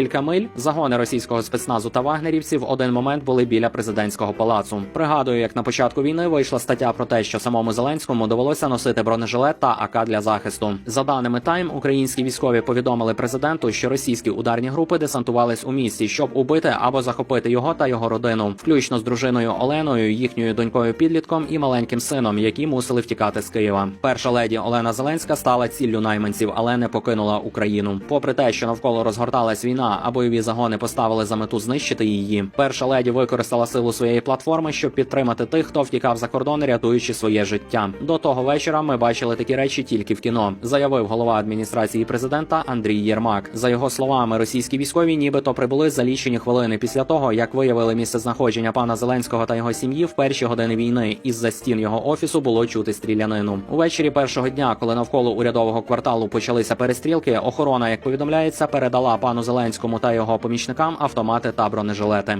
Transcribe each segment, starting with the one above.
Кілька миль загони російського спецназу та вагнерівців в один момент були біля президентського палацу. Пригадую, як на початку війни вийшла стаття про те, що самому Зеленському довелося носити бронежилет та АК для захисту. За даними Тайм, українські військові повідомили президенту, що російські ударні групи десантувались у місті, щоб убити або захопити його та його родину, включно з дружиною Оленою, їхньою донькою підлітком і маленьким сином, які мусили втікати з Києва. Перша леді Олена Зеленська стала ціллю найманців, але не покинула Україну. Попри те, що навколо розгорталась війна, а бойові загони поставили за мету знищити її. Перша леді використала силу своєї платформи, щоб підтримати тих, хто втікав за кордон, рятуючи своє життя. До того вечора ми бачили такі речі тільки в кіно, заявив голова адміністрації президента Андрій Єрмак. За його словами, російські військові нібито прибули за лічені хвилини після того, як виявили місце знаходження пана Зеленського та його сім'ї в перші години війни. Із за стін його офісу було чути стрілянину. Увечері першого дня, коли навколо урядового кварталу почалися перестрілки, охорона, як повідомляється, передала пану Зеленському та його помічникам автомати та бронежилети.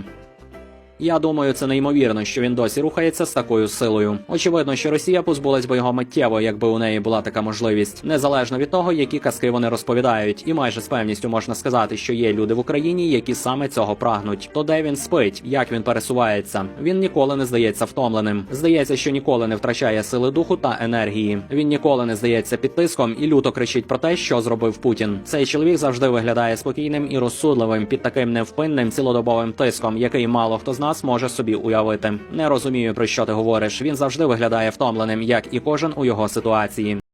Я думаю, це неймовірно, що він досі рухається з такою силою. Очевидно, що Росія позбулась би його миттєво, якби у неї була така можливість, незалежно від того, які казки вони розповідають, і майже з певністю можна сказати, що є люди в Україні, які саме цього прагнуть. То де він спить, як він пересувається? Він ніколи не здається втомленим. Здається, що ніколи не втрачає сили духу та енергії. Він ніколи не здається під тиском і люто кричить про те, що зробив Путін. Цей чоловік завжди виглядає спокійним і розсудливим під таким невпинним цілодобовим тиском, який мало хто з нас може собі уявити. Не розумію про що ти говориш. Він завжди виглядає втомленим, як і кожен у його ситуації.